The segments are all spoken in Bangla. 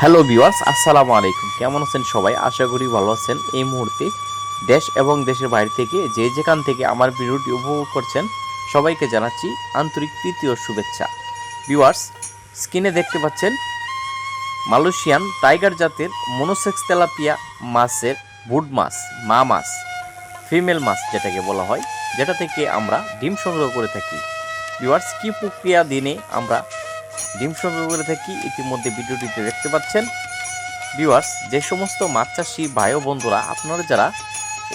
হ্যালো ভিউয়ার্স আসসালামু আলাইকুম। কেমন আছেন সবাই? আশা করি ভালো আছেন। এই মুহূর্তে দেশ এবং দেশের বাইরে থেকে যে যেখান থেকে আমার ভিডিওটি উপভোগ করছেন, সবাইকে জানাচ্ছি আন্তরিক ও শুভেচ্ছা। ভিউয়ার্স স্ক্রিনে দেখতে পাচ্ছেন, মালয়েশিয়ান টাইগার জাতের মনোসেক্স তেলাপিয়া মাছের বুড মাছ, মা মাছ, ফিমেল মাছ যেটাকে বলা হয়, যেটা থেকে আমরা ডিম সংগ্রহ করে থাকি। ভিউয়ার্স কী প্রক্রিয়া দিনে আমরা ডিম সংগ্রহ করে থাকি ইতিমধ্যে ভিডিওটিতে দেখতে পাচ্ছেন। ভিউয়ার্স যে সমস্ত মাছ চাষি ভাই ও বন্ধুরা, আপনারা যারা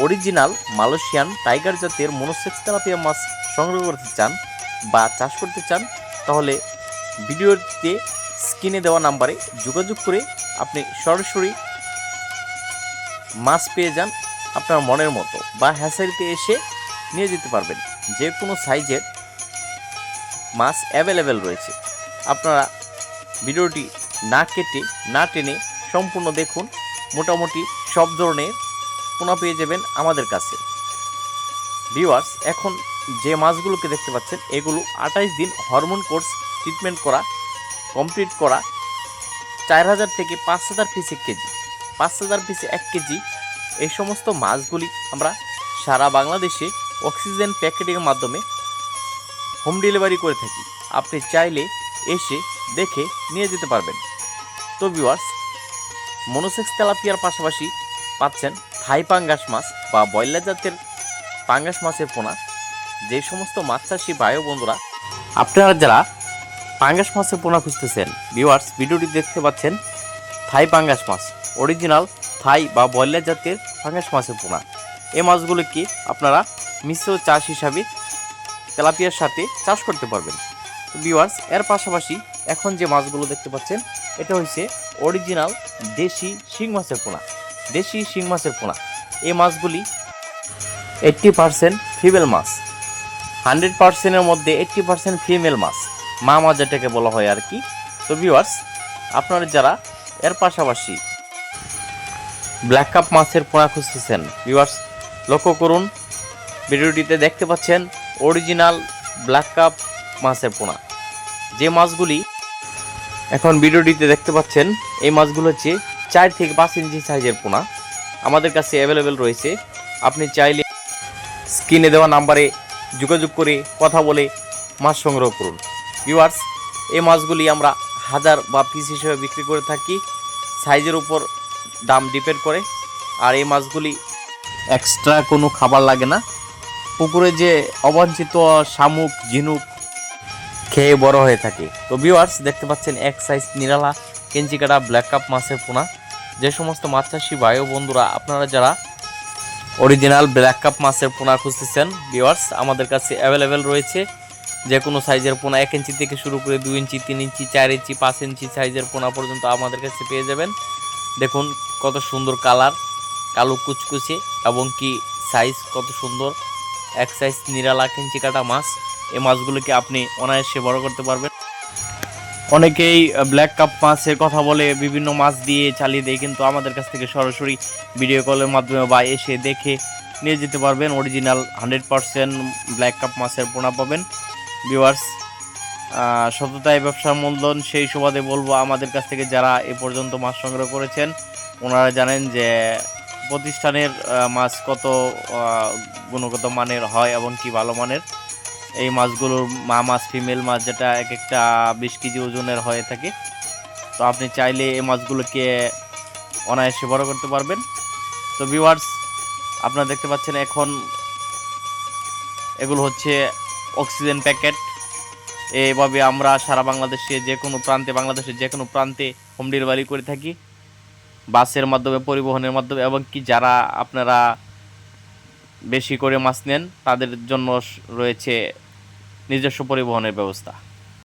অরিজিনাল মালয়েশিয়ান টাইগার জাতের মনোসেক্স তেলাপিয়া মাছ সংগ্রহ করতে চান বা চাষ করতে চান, তাহলে ভিডিওতে স্ক্রিনে দেওয়া নাম্বারে যোগাযোগ করে আপনি সরাসরি মাছ পেয়ে যান আপনার মনের মতো বা হ্যাসারিতে এসে নিয়ে যেতে পারবেন। যে কোনো সাইজের মাছ অ্যাভেলেবেল রয়েছে। আপনারা ভিডিওটি না কেটে, না টেনে সম্পূর্ণ দেখুন। মোটামুটি সব ধরনের পোনা পেয়ে যাবেন আমাদের কাছে। ভিউয়ার্স, এখন যে মাছগুলোকে দেখতে পাচ্ছেন, এগুলো আঠাইশ দিন হরমোন কোর্স ট্রিটমেন্ট করা, কমপ্লিট করা, চার হাজার থেকে পাঁচ হাজার পিস এক কেজি। পাঁচ হাজার পিস এক কেজি, এই সমস্ত মাছগুলি আমরা সারা বাংলাদেশে অক্সিজেন প্যাকেটিংয়ের মাধ্যমে হোম ডেলিভারি করে থাকি। আপনি চাইলে এসে দেখে নিয়ে যেতে পারবেন। তো ভিউয়ার্স মনোসেক্স তেলাপিয়ার পাশাপাশি পাচ্ছেন থাই পাঙ্গাস মাছ বা বয়লা জাতের পাঙ্গাস মাছের পোনা। যে সমস্ত মাছ চাষি ভাই বন্ধুরা, আপনারা যারা পাঙ্গাস মাছের পোনা খুঁজতেছেন ভিউয়ার্স ভিডিওটি দেখতে পাচ্ছেন থাই পাঙ্গাস মাছ অরিজিনাল থাই বা বয়লা জাতের পাঙ্গাস মাছের পোনা। এই মাছগুলোকে আপনারা মিশ্র চাষ হিসাবে তেলাপিয়ার সাথে চাষ করতে পারবেন। ভিউয়ার্স এর পাশাপাশি এখন যে মাছগুলো দেখতে পাচ্ছেন, এটা হচ্ছে অরিজিনাল দেশি শিং মাছের পোনা। দেশি শিং মাছের পোনা। এই মাছগুলি এইট্টি পারসেন্ট ফিমেল মাছ। হান্ড্রেড পার্সেন্টের মধ্যে এইট্টি পার্সেন্ট ফিমেল মাছ। মা মাছ যেটাকে বলা হয় আর কি। তো ভিউয়ার্স আপনারা যারা, এর পাশাপাশি ব্ল্যাক কাপ মাছের পোনা খুঁজতেছেন ভিউয়ার্স লক্ষ্য করুন, ভিডিওটিতে দেখতে পাচ্ছেন অরিজিনাল ব্ল্যাক কাপ মাছের পোনা। যে মাছগুলি এখন ভিডিওটিতে দেখতে পাচ্ছেন, এই মাছগুলো হচ্ছে চার থেকে পাঁচ ইঞ্চি সাইজের পোনা। আমাদের কাছে অ্যাভেলেবেল রয়েছে। আপনি চাইলে স্ক্রিনে দেওয়া নাম্বারে যোগাযোগ করে কথা বলে মাছ সংগ্রহ করুন। ভিউয়ার্স এই মাছগুলি আমরা হাজার বা পিস হিসেবে বিক্রি করে থাকি। সাইজের উপর দাম ডিপেন্ড করে। আর এই মাছগুলি এক্সট্রা কোনো খাবার লাগে না। পুকুরে যে অবাঞ্ছিত শামুক, ঝিনুক খেয়ে বড় হয়ে থাকে। তো ভিউয়ার্স দেখতে পাচ্ছেন এক সাইজ নিরালা কেঞ্চি কাটা ব্ল্যাক কাপ মাছের পোনা। যে সমস্ত মাছ চাষি ভাই ও বন্ধুরা, আপনারা যারা অরিজিনাল ব্ল্যাক কাপ মাছের পোনা খুঁজতেছেন ভিউয়ার্স আমাদের কাছে অ্যাভেলেবেল রয়েছে। যে কোনো সাইজের পোনা এক ইঞ্চি থেকে শুরু করে দুই ইঞ্চি, তিন ইঞ্চি, চার ইঞ্চি, পাঁচ ইঞ্চি সাইজের পোনা পর্যন্ত আমাদের কাছে পেয়ে যাবেন। দেখুন কত সুন্দর কালার কালো কুচকুচে, এবং কি সাইজ কত সুন্দর, এক সাইজ নিরালা কেঞ্চি কাটা মাছ। এই মাছগুলোকে আপনি অনায়াসে বড় করতে পারবেন। অনেকেই ব্ল্যাক কাপ মাছের কথা বলে বিভিন্ন মাছ দিয়ে চালিয়ে দেয়, কিন্তু আমাদের কাছ থেকে সরাসরি ভিডিও কলের মাধ্যমে বা এসে দেখে নিয়ে যেতে পারবেন। Original hundred percent black carp মাছের পোনা পাবেন। ভিউয়ার্স সততায় ব্যবসার মূলধন, সেই সুবাদে বলব আমাদের কাছ থেকে যারা এ পর্যন্ত মাছ সংগ্রহ করেছেন, ওনারা জানেন যে প্রতিষ্ঠানের মাছ কত গুণগত মানের হয় এবং কি ভালো মানের। এই মাছগুলোর মা মাছ, ফিমেল মাছ যেটা এক একটা বিশ কেজি ওজনের হয়ে থাকে। তো আপনি চাইলে এই মাছগুলোকে অনায়াসে বড় করতে পারবেন। তো ভিউয়ার্স আপনারা দেখতে পাচ্ছেন এখন এগুলো হচ্ছে অক্সিজেন প্যাকেট এইভাবে আমরা সারা বাংলাদেশে যে কোনো প্রান্তে, বাংলাদেশের যে কোনো প্রান্তে হোম ডেলিভারি করে থাকি। বাসের মাধ্যমে, পরিবহনের মাধ্যমে এবং কি যারা আপনারা বেশি করে মাছ নেন তাদের জন্য রয়েছে নিজস্ব পরিবহনের ব্যবস্থা।